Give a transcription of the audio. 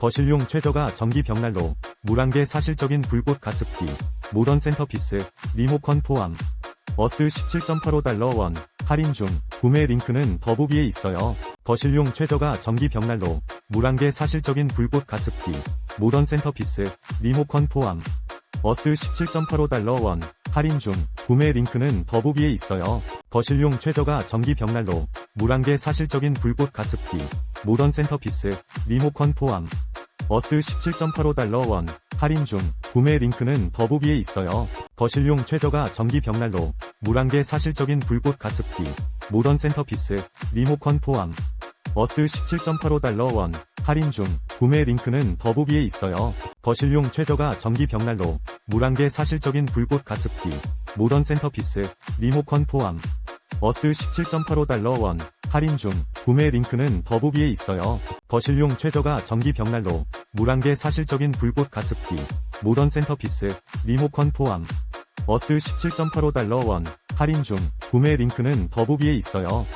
거실용 최저가 전기 벽난로, 물안개 사실적인 불꽃 가습기, 모던 센터피스, 리모컨 포함. 어스 17.85달러 원, 할인 중, 구매 링크는 더보기에 있어요. 거실용 최저가 전기 벽난로, 물안개 사실적인 불꽃 가습기, 모던 센터피스, 리모컨 포함. 어스 17.85달러 원, 할인 중, 구매 링크는 더보기에 있어요. 거실용 최저가 전기 벽난로, 물안개 사실적인 불꽃 가습기, 모던 센터피스, 리모컨 포함. 어스 17.85달러 원, 할인 중, 구매 링크는 더보기에 있어요. 거실용 최저가 전기 벽난로, 물안개 사실적인 불꽃 가습기, 모던 센터피스, 리모컨 포함. 어스 17.85달러 원, 할인 중, 구매 링크는 더보기에 있어요. 거실용 최저가 전기 벽난로, 물안개 사실적인 불꽃 가습기, 모던 센터피스, 리모컨 포함. 어스 17.85달러 원, 할인 중, 구매 링크는 더보기에 있어요. 거실용 최저가 전기 벽난로, 물안개 사실적인 불꽃 가습기, 모던 센터피스, 리모컨 포함. 어스 17.85달러 원, 할인 중, 구매 링크는 더보기에 있어요.